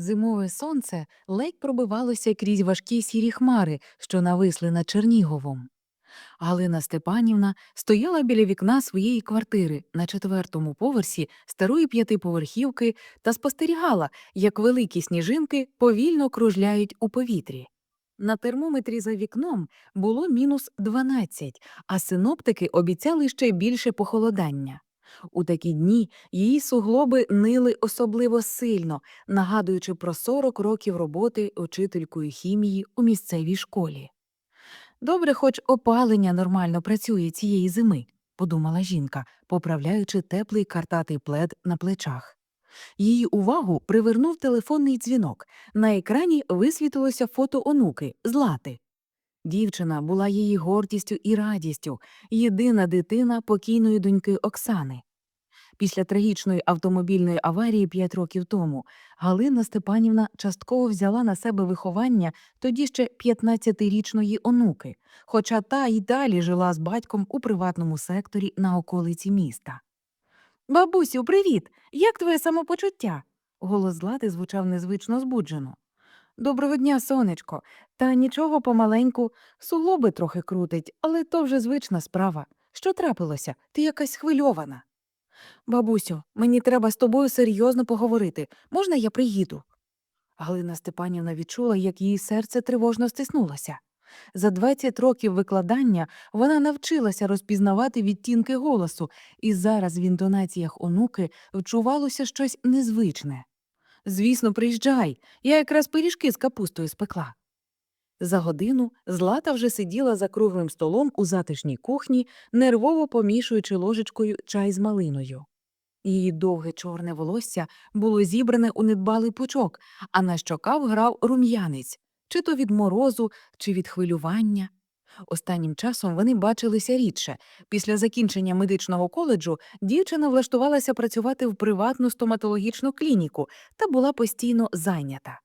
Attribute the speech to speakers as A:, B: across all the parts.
A: Зимове сонце ледь пробивалося крізь важкі сірі хмари, що нависли над Черніговом. Галина Степанівна стояла біля вікна своєї квартири на четвертому поверсі старої п'ятиповерхівки та спостерігала, як великі сніжинки повільно кружляють у повітрі. На термометрі за вікном було мінус 12, а синоптики обіцяли ще більше похолодання. У такі дні її суглоби нили особливо сильно, нагадуючи про 40 років роботи учителькою хімії у місцевій школі. Добре, хоч опалення нормально працює цієї зими, подумала жінка, поправляючи теплий картатий плед на плечах. Її увагу привернув телефонний дзвінок. На екрані висвітилося фото онуки Злати. Дівчина була її гордістю і радістю, єдина дитина покійної доньки Оксани. Після трагічної автомобільної аварії п'ять років тому Галина Степанівна частково взяла на себе виховання тоді ще 15-річної онуки, хоча та й далі жила з батьком у приватному секторі на околиці міста. Бабусю, привіт! Як твоє самопочуття? Голос Злати звучав незвично збуджено. Доброго дня, сонечко. Та нічого помаленьку, суглоби трохи крутить, але то вже звична справа. Що трапилося? Ти якась схвильована. Бабусю, мені треба з тобою серйозно поговорити. Можна я приїду? Галина Степанівна відчула, як її серце тривожно стиснулося. За 20 років викладання вона навчилася розпізнавати відтінки голосу, і зараз в інтонаціях онуки вчувалося щось незвичне. Звісно, приїжджай, я якраз пиріжки з капустою спекла. За годину Злата вже сиділа за круглим столом у затишній кухні, нервово помішуючи ложечкою чай з малиною. Її довге чорне волосся було зібране у недбалий пучок, а на щоках грав рум'янець, чи то від морозу, чи від хвилювання. Останнім часом вони бачилися рідше. Після закінчення медичного коледжу дівчина влаштувалася працювати в приватну стоматологічну клініку та була постійно зайнята.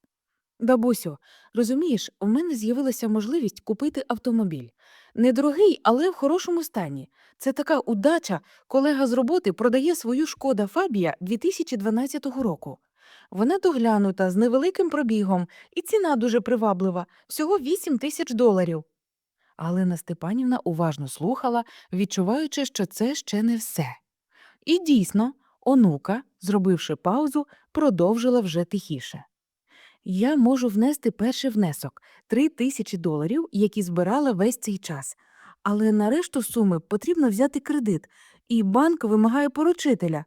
A: Бабусю, розумієш, у мене з'явилася можливість купити автомобіль. Недорогий, але в хорошому стані. Це така удача, колега з роботи продає свою шкода Фабія 2012 року. Вона доглянута з невеликим пробігом, і ціна дуже приваблива всього 8 тисяч доларів. Галина Степанівна уважно слухала, відчуваючи, що це ще не все. І дійсно, онука, зробивши паузу, продовжила вже тихіше. Я можу внести перший внесок три тисячі доларів, які збирала весь цей час. Але на решту суми потрібно взяти кредит, і банк вимагає поручителя.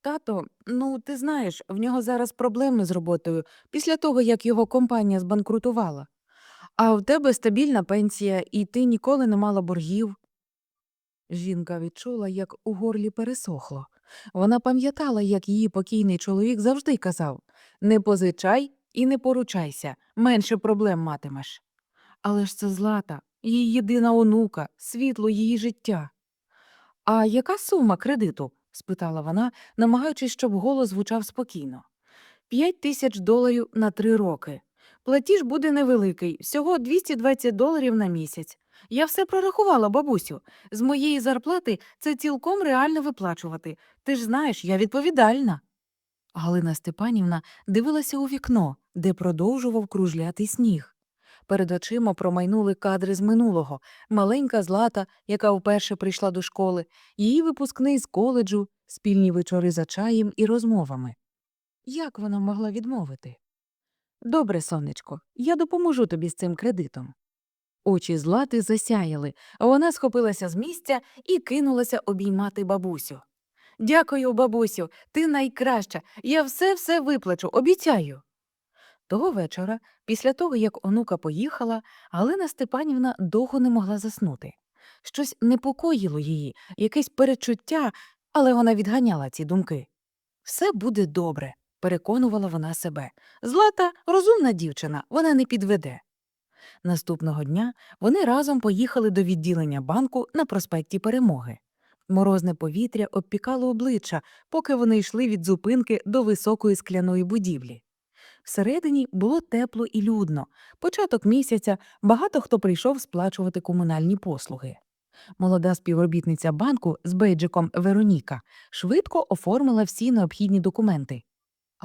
A: Тато, ну ти знаєш, в нього зараз проблеми з роботою після того, як його компанія збанкрутувала. А в тебе стабільна пенсія, і ти ніколи не мала боргів. Жінка відчула, як у горлі пересохло. Вона пам'ятала, як її покійний чоловік завжди казав не позичай і не поручайся, менше проблем матимеш. Але ж це злата, її єдина онука, світло її життя. А яка сума кредиту? спитала вона, намагаючись, щоб голос звучав спокійно. П'ять тисяч доларів на три роки. Платіж буде невеликий, всього 220 доларів на місяць. Я все прорахувала, бабусю. З моєї зарплати це цілком реально виплачувати. Ти ж знаєш, я відповідальна. Галина Степанівна дивилася у вікно, де продовжував кружляти сніг. Перед очима промайнули кадри з минулого маленька злата, яка вперше прийшла до школи, її випускний з коледжу, спільні вечори за чаєм і розмовами. Як вона могла відмовити? Добре, сонечко, я допоможу тобі з цим кредитом. Очі злати засяяли, вона схопилася з місця і кинулася обіймати бабусю. Дякую, бабусю, ти найкраща. Я все все виплачу, обіцяю. Того вечора, після того, як онука поїхала, Галина Степанівна довго не могла заснути. Щось непокоїло її, якесь перечуття, але вона відганяла ці думки. Все буде добре, переконувала вона себе. Злата розумна дівчина, вона не підведе. Наступного дня вони разом поїхали до відділення банку на проспекті Перемоги. Морозне повітря обпікало обличчя, поки вони йшли від зупинки до високої скляної будівлі. Всередині було тепло і людно. Початок місяця багато хто прийшов сплачувати комунальні послуги. Молода співробітниця банку з бейджиком Вероніка швидко оформила всі необхідні документи.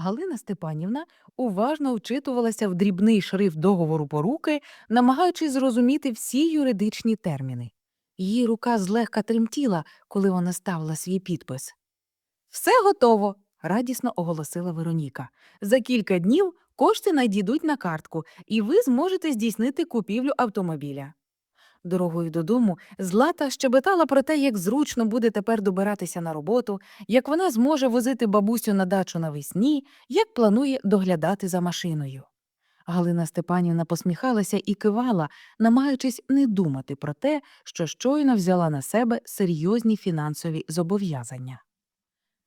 A: Галина Степанівна уважно вчитувалася в дрібний шрифт договору поруки, намагаючись зрозуміти всі юридичні терміни. Її рука злегка тремтіла, коли вона ставила свій підпис. Все готово, радісно оголосила Вероніка. За кілька днів кошти надійдуть на картку, і ви зможете здійснити купівлю автомобіля. Дорогою додому Злата щебетала про те, як зручно буде тепер добиратися на роботу, як вона зможе возити бабусю на дачу навесні, як планує доглядати за машиною. Галина Степанівна посміхалася і кивала, намагаючись не думати про те, що щойно взяла на себе серйозні фінансові зобов'язання.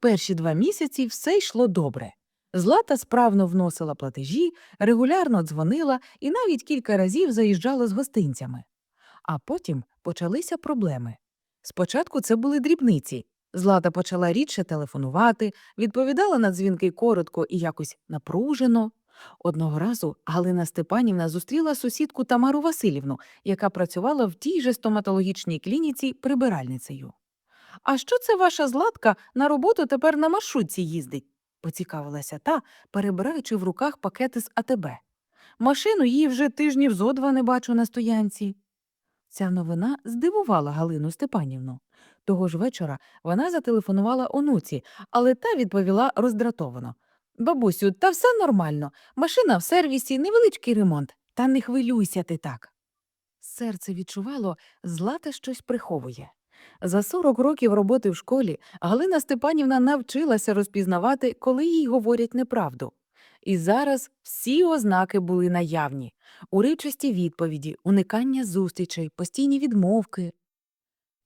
A: Перші два місяці все йшло добре. Злата справно вносила платежі, регулярно дзвонила і навіть кілька разів заїжджала з гостинцями. А потім почалися проблеми. Спочатку це були дрібниці. Злата почала рідше телефонувати, відповідала на дзвінки коротко і якось напружено. Одного разу Галина Степанівна зустріла сусідку Тамару Васильівну, яка працювала в тій же стоматологічній клініці прибиральницею. А що це ваша златка на роботу тепер на маршрутці їздить? поцікавилася та, перебираючи в руках пакети з АТБ. Машину її вже тижнів зо два не бачу на стоянці. Ця новина здивувала Галину Степанівну. Того ж вечора вона зателефонувала онуці, але та відповіла роздратовано. Бабусю, та все нормально. Машина в сервісі, невеличкий ремонт. Та не хвилюйся ти так. Серце відчувало, злата щось приховує. За 40 років роботи в школі Галина Степанівна навчилася розпізнавати, коли їй говорять неправду. І зараз всі ознаки були наявні уривчасті відповіді, уникання зустрічей, постійні відмовки.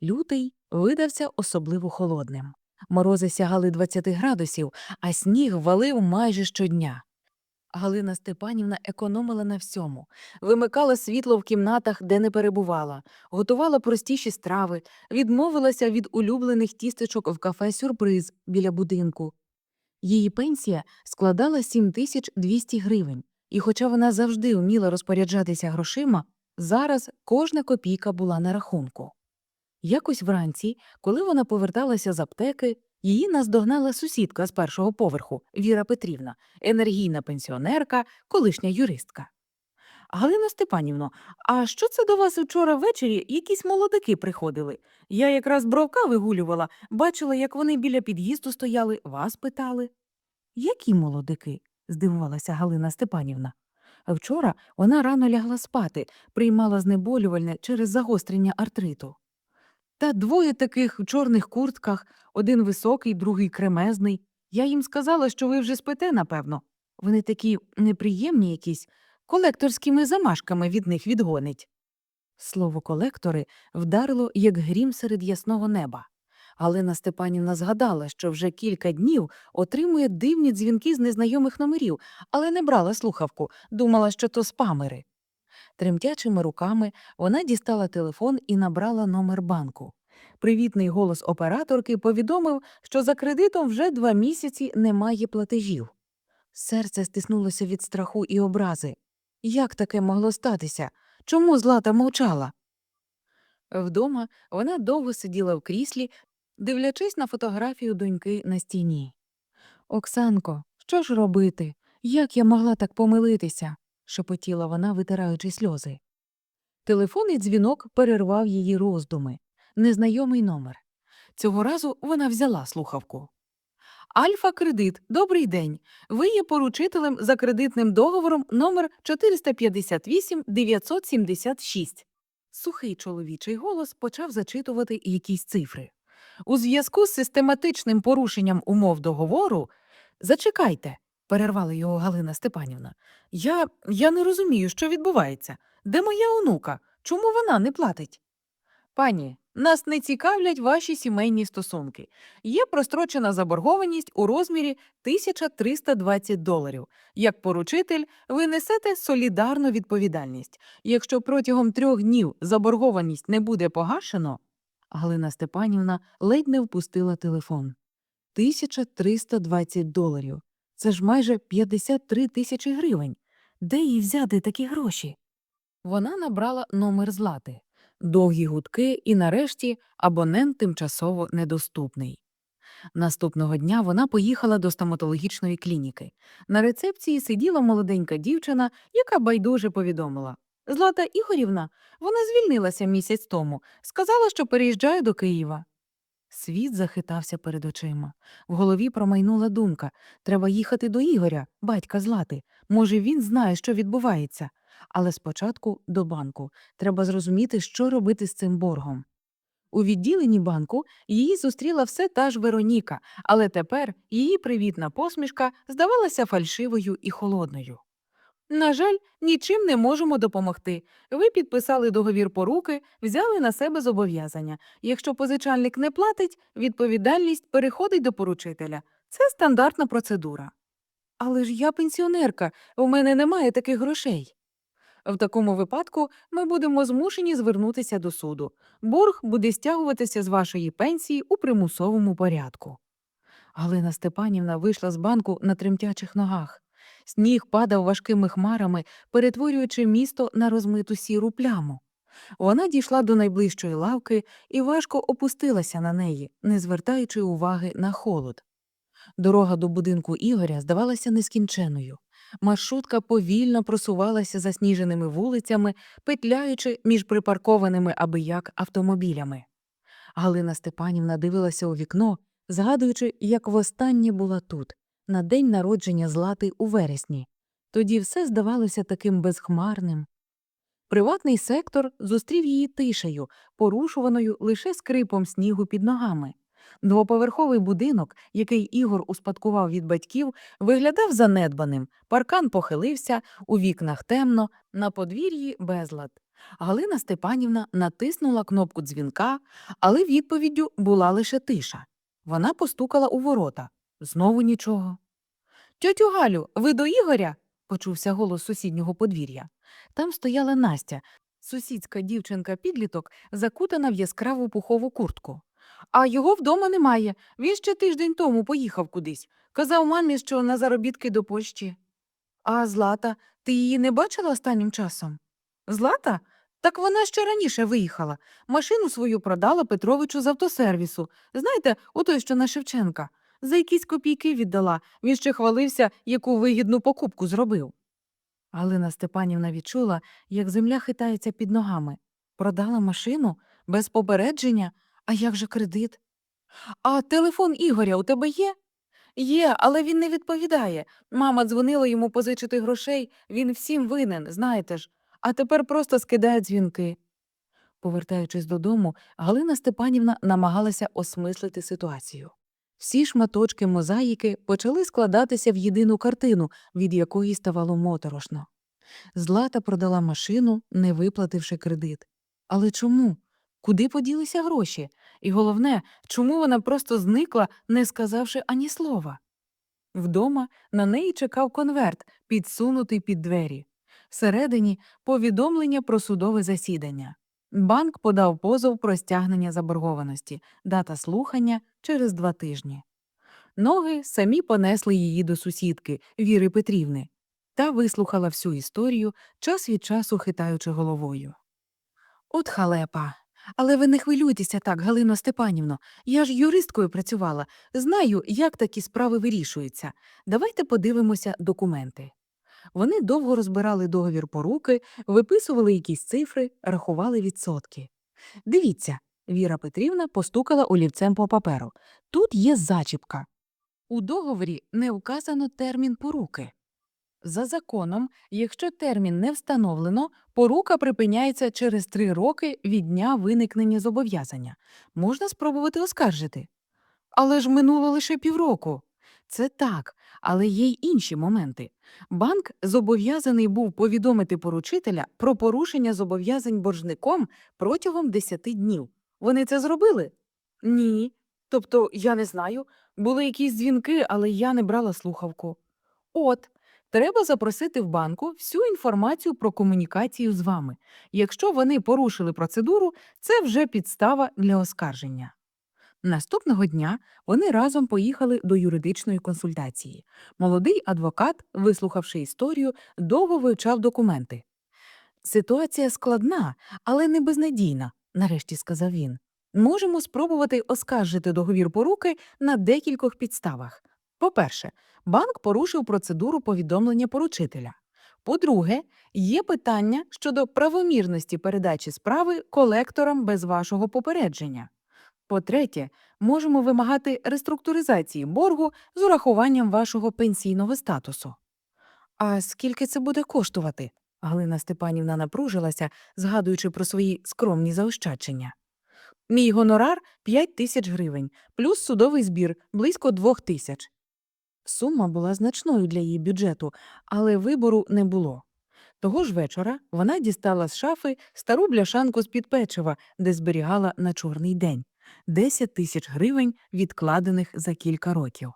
A: Лютий видався особливо холодним. Морози сягали 20 градусів, а сніг валив майже щодня. Галина Степанівна економила на всьому, вимикала світло в кімнатах, де не перебувала, готувала простіші страви, відмовилася від улюблених тістечок в кафе Сюрприз біля будинку. Її пенсія складала 7200 гривень, і хоча вона завжди вміла розпоряджатися грошима, зараз кожна копійка була на рахунку. Якось вранці, коли вона поверталася з аптеки, її наздогнала сусідка з першого поверху Віра Петрівна, енергійна пенсіонерка, колишня юристка. Галина Степанівно, а що це до вас вчора ввечері якісь молодики приходили? Я якраз бровка вигулювала, бачила, як вони біля під'їзду стояли, вас питали. Які молодики? здивувалася Галина Степанівна. Вчора вона рано лягла спати, приймала знеболювальне через загострення артриту. Та двоє таких в чорних куртках, один високий, другий кремезний. Я їм сказала, що ви вже спите, напевно. Вони такі неприємні якісь, колекторськими замашками від них відгонить. Слово колектори вдарило, як грім серед ясного неба. Галина Степанівна згадала, що вже кілька днів отримує дивні дзвінки з незнайомих номерів, але не брала слухавку, думала, що то спамери. Тремтячими руками вона дістала телефон і набрала номер банку. Привітний голос операторки повідомив, що за кредитом вже два місяці немає платежів. Серце стиснулося від страху і образи. Як таке могло статися? Чому Злата мовчала? Вдома вона довго сиділа в кріслі, дивлячись на фотографію доньки на стіні. Оксанко, що ж робити? Як я могла так помилитися? шепотіла вона, витираючи сльози. Телефонний дзвінок перервав її роздуми. Незнайомий номер. Цього разу вона взяла слухавку. Альфа Кредит, добрий день. Ви є поручителем за кредитним договором номер 458 976. Сухий чоловічий голос почав зачитувати якісь цифри. У зв'язку з систематичним порушенням умов договору. Зачекайте, перервала його Галина Степанівна. Я, я не розумію, що відбувається. Де моя онука? Чому вона не платить? Пані, нас не цікавлять ваші сімейні стосунки. Є прострочена заборгованість у розмірі 1320 доларів. Як поручитель, ви несете солідарну відповідальність. Якщо протягом трьох днів заборгованість не буде погашено, Галина Степанівна ледь не впустила телефон. 1320 доларів. Це ж майже 53 тисячі гривень. Де їй взяти такі гроші? Вона набрала номер злати. Довгі гудки і нарешті абонент тимчасово недоступний. Наступного дня вона поїхала до стоматологічної клініки. На рецепції сиділа молоденька дівчина, яка байдуже повідомила. Злата Ігорівна, вона звільнилася місяць тому, сказала, що переїжджає до Києва. Світ захитався перед очима. В голові промайнула думка треба їхати до Ігоря, батька Злати. Може, він знає, що відбувається. Але спочатку до банку. Треба зрозуміти, що робити з цим боргом. У відділенні банку її зустріла все та ж Вероніка, але тепер її привітна посмішка здавалася фальшивою і холодною. На жаль, нічим не можемо допомогти. Ви підписали договір поруки, взяли на себе зобов'язання. Якщо позичальник не платить, відповідальність переходить до поручителя. Це стандартна процедура. Але ж я пенсіонерка, у мене немає таких грошей. В такому випадку ми будемо змушені звернутися до суду. Борг буде стягуватися з вашої пенсії у примусовому порядку. Галина Степанівна вийшла з банку на тремтячих ногах. Сніг падав важкими хмарами, перетворюючи місто на розмиту сіру пляму. Вона дійшла до найближчої лавки і важко опустилася на неї, не звертаючи уваги на холод. Дорога до будинку Ігоря здавалася нескінченою. Маршрутка повільно просувалася засніженими вулицями, петляючи між припаркованими аби як автомобілями. Галина Степанівна дивилася у вікно, згадуючи, як востаннє була тут, на день народження Злати у вересні. Тоді все здавалося таким безхмарним. Приватний сектор зустрів її тишею, порушуваною лише скрипом снігу під ногами. Двоповерховий будинок, який Ігор успадкував від батьків, виглядав занедбаним. Паркан похилився, у вікнах темно, на подвір'ї безлад. Галина Степанівна натиснула кнопку дзвінка, але відповіддю була лише тиша. Вона постукала у ворота. Знову нічого. Тьотю Галю, ви до Ігоря? почувся голос сусіднього подвір'я. Там стояла Настя, сусідська дівчинка-підліток, закутана в яскраву пухову куртку. А його вдома немає. Він ще тиждень тому поїхав кудись. Казав мамі, що на заробітки до Польщі. А Злата, ти її не бачила останнім часом? Злата? Так вона ще раніше виїхала. Машину свою продала Петровичу з автосервісу. Знаєте, у той, що на Шевченка. За якісь копійки віддала. Він ще хвалився, яку вигідну покупку зробив. Галина Степанівна відчула, як земля хитається під ногами. Продала машину без попередження, а як же кредит? А телефон Ігоря у тебе є? Є, але він не відповідає. Мама дзвонила йому позичити грошей, він всім винен, знаєте ж, а тепер просто скидає дзвінки. Повертаючись додому, Галина Степанівна намагалася осмислити ситуацію. Всі шматочки мозаїки почали складатися в єдину картину, від якої ставало моторошно. Злата продала машину, не виплативши кредит. Але чому? Куди поділися гроші? І головне, чому вона просто зникла, не сказавши ані слова? Вдома на неї чекав конверт, підсунутий під двері. Всередині повідомлення про судове засідання. Банк подав позов про стягнення заборгованості, дата слухання через два тижні. Ноги самі понесли її до сусідки Віри Петрівни та вислухала всю історію, час від часу хитаючи головою. От халепа. Але ви не хвилюйтеся так, Галино Степанівно. Я ж юристкою працювала. Знаю, як такі справи вирішуються. Давайте подивимося документи. Вони довго розбирали договір поруки, виписували якісь цифри, рахували відсотки. Дивіться, Віра Петрівна постукала олівцем по паперу. Тут є зачіпка. У договорі не вказано термін поруки. За законом, якщо термін не встановлено, порука припиняється через три роки від дня виникнення зобов'язання. Можна спробувати оскаржити. Але ж минуло лише півроку. Це так, але є й інші моменти. Банк зобов'язаний був повідомити поручителя про порушення зобов'язань боржником протягом 10 днів. Вони це зробили? Ні. Тобто, я не знаю. Були якісь дзвінки, але я не брала слухавку. От, треба запросити в банку всю інформацію про комунікацію з вами. Якщо вони порушили процедуру, це вже підстава для оскарження. Наступного дня вони разом поїхали до юридичної консультації. Молодий адвокат, вислухавши історію, довго вивчав документи. Ситуація складна, але не безнадійна, нарешті сказав він. Можемо спробувати оскаржити договір поруки на декількох підставах. По-перше, банк порушив процедуру повідомлення поручителя. По-друге, є питання щодо правомірності передачі справи колекторам без вашого попередження. По-третє, можемо вимагати реструктуризації боргу з урахуванням вашого пенсійного статусу. А скільки це буде коштувати? Галина Степанівна напружилася, згадуючи про свої скромні заощадження. Мій гонорар 5 тисяч гривень, плюс судовий збір близько 2 тисяч. Сума була значною для її бюджету, але вибору не було. Того ж вечора вона дістала з шафи стару бляшанку з-під печива, де зберігала на чорний день 10 тисяч гривень, відкладених за кілька років.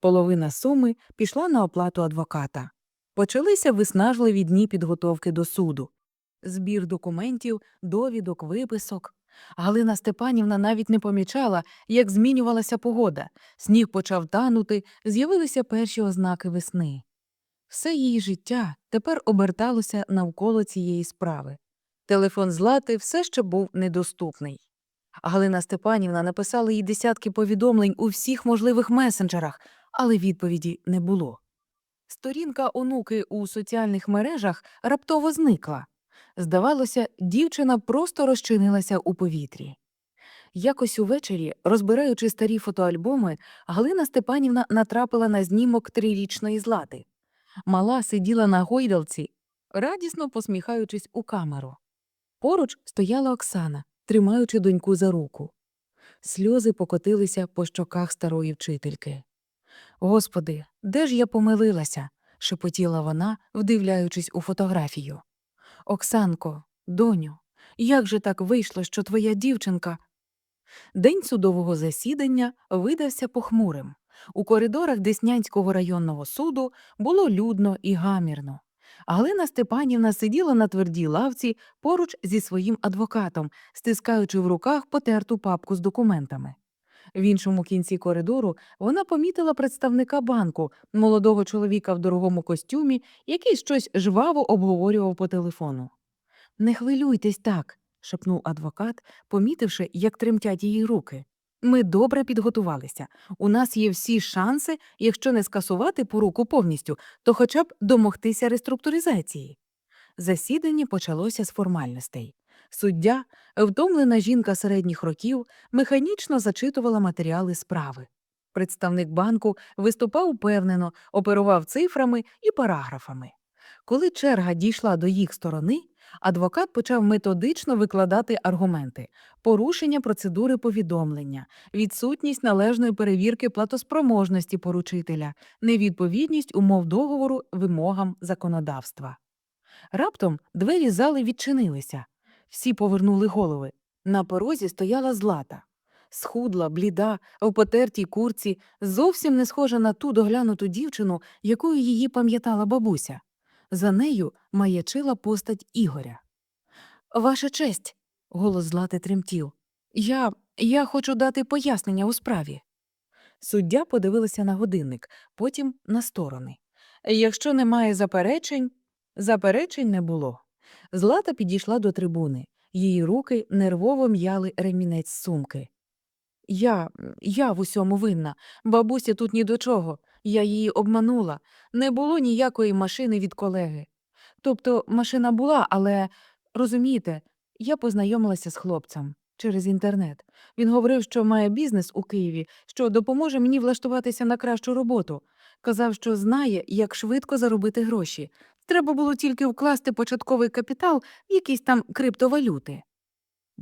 A: Половина суми пішла на оплату адвоката. Почалися виснажливі дні підготовки до суду. Збір документів, довідок, виписок. Галина Степанівна навіть не помічала, як змінювалася погода. Сніг почав танути, з'явилися перші ознаки весни. Все її життя тепер оберталося навколо цієї справи. Телефон Злати все ще був недоступний. Галина Степанівна написала їй десятки повідомлень у всіх можливих месенджерах, але відповіді не було. Сторінка онуки у соціальних мережах раптово зникла. Здавалося, дівчина просто розчинилася у повітрі. Якось увечері, розбираючи старі фотоальбоми, Галина Степанівна натрапила на знімок трирічної злати. Мала сиділа на гойдалці, радісно посміхаючись у камеру. Поруч стояла Оксана, тримаючи доньку за руку. Сльози покотилися по щоках старої вчительки. Господи, де ж я помилилася? шепотіла вона, вдивляючись у фотографію. Оксанко, доню, як же так вийшло, що твоя дівчинка. День судового засідання видався похмурим. У коридорах Деснянського районного суду було людно і гамірно. Галина Степанівна сиділа на твердій лавці поруч зі своїм адвокатом, стискаючи в руках потерту папку з документами. В іншому кінці коридору вона помітила представника банку, молодого чоловіка в дорогому костюмі, який щось жваво обговорював по телефону. Не хвилюйтесь так, шепнув адвокат, помітивши, як тремтять її руки. Ми добре підготувалися. У нас є всі шанси, якщо не скасувати поруку повністю, то хоча б домогтися реструктуризації. Засідання почалося з формальностей. Суддя, втомлена жінка середніх років, механічно зачитувала матеріали справи. Представник банку виступав упевнено, оперував цифрами і параграфами. Коли черга дійшла до їх сторони, адвокат почав методично викладати аргументи порушення процедури повідомлення, відсутність належної перевірки платоспроможності поручителя, невідповідність умов договору вимогам законодавства. Раптом двері зали відчинилися. Всі повернули голови. На порозі стояла злата. Схудла, бліда, в потертій курці, зовсім не схожа на ту доглянуту дівчину, якою її пам'ятала бабуся. За нею маячила постать Ігоря. Ваша честь, голос Злати тремтів. Я. я хочу дати пояснення у справі. Суддя подивилася на годинник, потім на сторони. Якщо немає заперечень, заперечень не було. Злата підійшла до трибуни. Її руки нервово м'яли ремінець сумки. Я, я в усьому винна. Бабуся тут ні до чого. Я її обманула. Не було ніякої машини від колеги. Тобто машина була, але розумієте, я познайомилася з хлопцем через інтернет. Він говорив, що має бізнес у Києві, що допоможе мені влаштуватися на кращу роботу. Казав, що знає, як швидко заробити гроші. Треба було тільки вкласти початковий капітал в якісь там криптовалюти.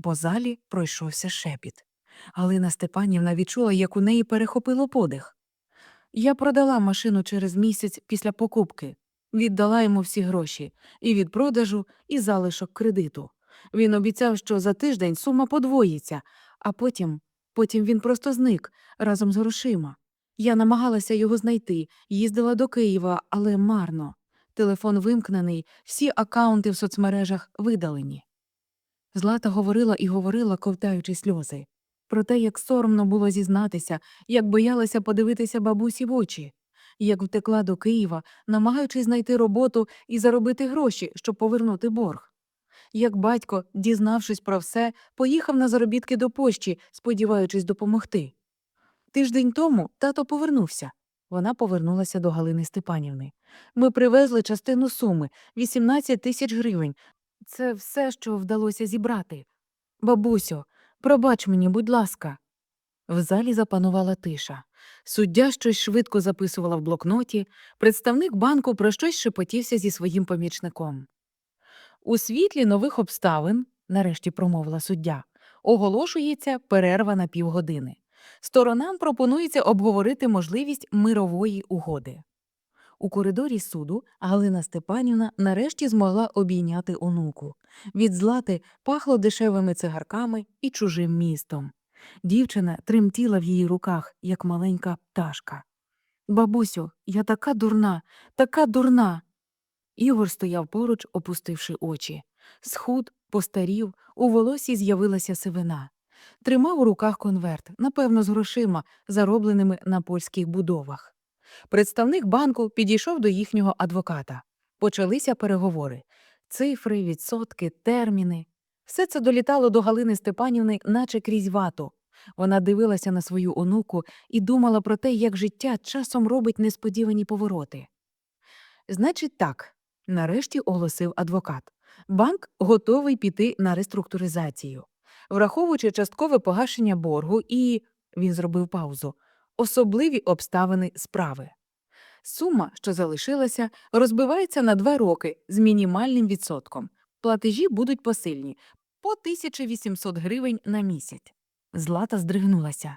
A: По залі пройшовся шепіт. Галина Степанівна відчула, як у неї перехопило подих. Я продала машину через місяць після покупки, віддала йому всі гроші і від продажу, і залишок кредиту. Він обіцяв, що за тиждень сума подвоїться, а потім, потім він просто зник разом з грошима. Я намагалася його знайти, їздила до Києва, але марно. Телефон вимкнений, всі акаунти в соцмережах видалені. Злата говорила і говорила, ковтаючи сльози. Про те, як соромно було зізнатися, як боялася подивитися бабусі в очі, як втекла до Києва, намагаючись знайти роботу і заробити гроші, щоб повернути борг. як батько, дізнавшись про все, поїхав на заробітки до пощі, сподіваючись допомогти. Тиждень тому тато повернувся. Вона повернулася до Галини Степанівни. Ми привезли частину суми 18 тисяч гривень. Це все, що вдалося зібрати. Бабусю, пробач мені, будь ласка. В залі запанувала тиша. Суддя щось швидко записувала в блокноті, представник банку про щось шепотівся зі своїм помічником. У світлі нових обставин, нарешті промовила суддя, оголошується перерва на півгодини. Сторонам пропонується обговорити можливість мирової угоди. У коридорі суду Галина Степанівна нарешті змогла обійняти онуку. Від злати пахло дешевими цигарками і чужим містом. Дівчина тремтіла в її руках, як маленька пташка. Бабусю, я така дурна, така дурна. Ігор стояв поруч, опустивши очі. Схуд, постарів, у волосі з'явилася сивина. Тримав у руках конверт, напевно, з грошима, заробленими на польських будовах. Представник банку підійшов до їхнього адвоката. Почалися переговори. Цифри, відсотки, терміни. Все це долітало до Галини Степанівни, наче крізь вату. Вона дивилася на свою онуку і думала про те, як життя часом робить несподівані повороти. Значить, так, нарешті оголосив адвокат. Банк готовий піти на реструктуризацію. Враховуючи часткове погашення боргу і він зробив паузу особливі обставини справи. Сума, що залишилася, розбивається на два роки з мінімальним відсотком. Платежі будуть посильні по 1800 гривень на місяць. Злата здригнулася.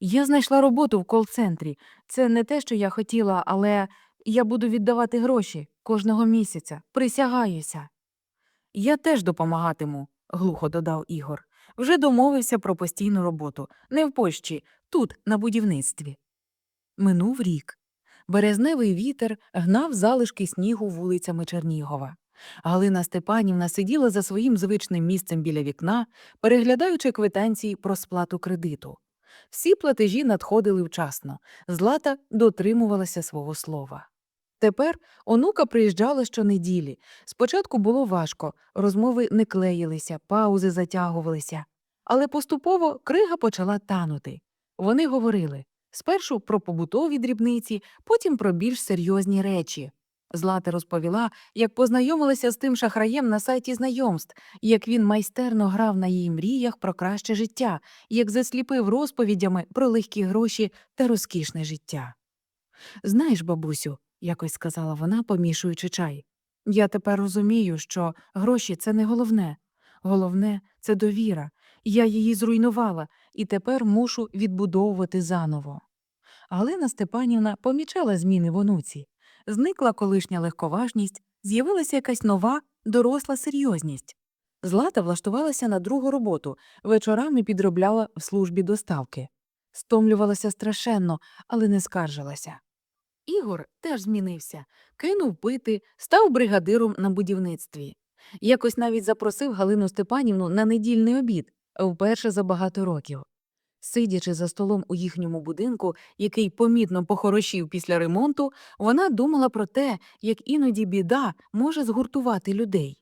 A: Я знайшла роботу в кол-центрі. Це не те, що я хотіла, але я буду віддавати гроші кожного місяця. Присягаюся. Я теж допомагатиму, глухо додав Ігор. Вже домовився про постійну роботу. Не в Польщі, тут, на будівництві. Минув рік. Березневий вітер гнав залишки снігу вулицями Чернігова. Галина Степанівна сиділа за своїм звичним місцем біля вікна, переглядаючи квитанції про сплату кредиту. Всі платежі надходили вчасно, Злата дотримувалася свого слова. Тепер онука приїжджала щонеділі. Спочатку було важко, розмови не клеїлися, паузи затягувалися. Але поступово крига почала танути. Вони говорили спершу про побутові дрібниці, потім про більш серйозні речі. Злата розповіла, як познайомилася з тим шахраєм на сайті знайомств, як він майстерно грав на її мріях про краще життя, як засліпив розповідями про легкі гроші та розкішне життя. Знаєш, бабусю, якось сказала вона, помішуючи чай, я тепер розумію, що гроші це не головне. Головне це довіра. Я її зруйнувала і тепер мушу відбудовувати заново. Галина Степанівна помічала зміни в онуці. Зникла колишня легковажність, з'явилася якась нова, доросла серйозність. Злата влаштувалася на другу роботу, вечорами підробляла в службі доставки. Стомлювалася страшенно, але не скаржилася. Ігор теж змінився, кинув пити, став бригадиром на будівництві. Якось навіть запросив Галину Степанівну на недільний обід, вперше за багато років. Сидячи за столом у їхньому будинку, який помітно похорошів після ремонту, вона думала про те, як іноді біда може згуртувати людей.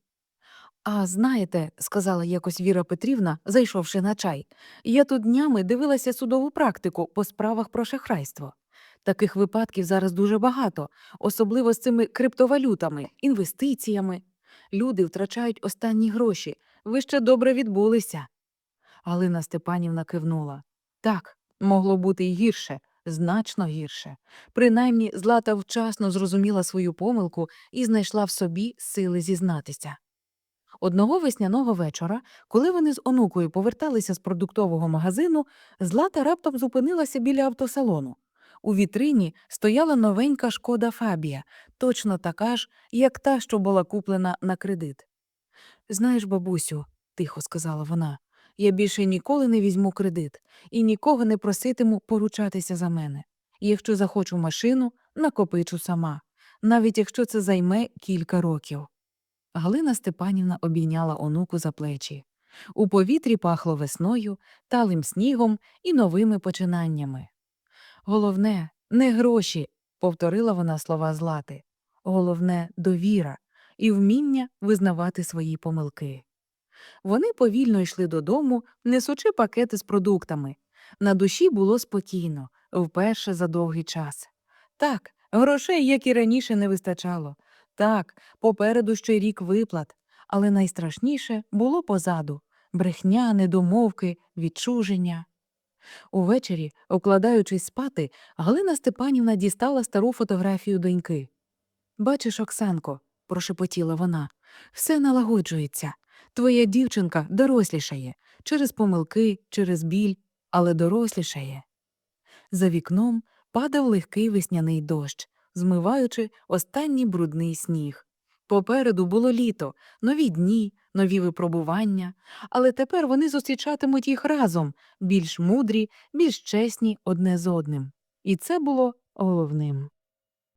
A: А знаєте, сказала якось Віра Петрівна, зайшовши на чай, я тут днями дивилася судову практику по справах про шахрайство. Таких випадків зараз дуже багато, особливо з цими криптовалютами, інвестиціями. Люди втрачають останні гроші. Ви ще добре відбулися. Галина Степанівна кивнула. Так, могло бути й гірше, значно гірше. Принаймні, Злата вчасно зрозуміла свою помилку і знайшла в собі сили зізнатися. Одного весняного вечора, коли вони з онукою поверталися з продуктового магазину, Злата раптом зупинилася біля автосалону. У вітрині стояла новенька шкода Фабія, точно така ж, як та, що була куплена на кредит. Знаєш, бабусю, тихо сказала вона, я більше ніколи не візьму кредит і нікого не проситиму поручатися за мене. Якщо захочу машину, накопичу сама, навіть якщо це займе кілька років. Галина Степанівна обійняла онуку за плечі. У повітрі пахло весною, талим снігом і новими починаннями. Головне, не гроші, повторила вона слова Злати. Головне довіра. і вміння визнавати свої помилки. Вони повільно йшли додому, несучи пакети з продуктами. На душі було спокійно, вперше за довгий час. Так, грошей, як і раніше, не вистачало. Так, попереду ще рік виплат, але найстрашніше було позаду брехня, недомовки, відчуження. Увечері, укладаючись спати, Галина Степанівна дістала стару фотографію доньки. Бачиш, Оксанко, прошепотіла вона, все налагоджується. Твоя дівчинка дорослішає через помилки, через біль, але дорослішає. За вікном падав легкий весняний дощ, змиваючи останній брудний сніг. Попереду було літо, нові дні, нові випробування, але тепер вони зустрічатимуть їх разом, більш мудрі, більш чесні одне з одним. І це було головним.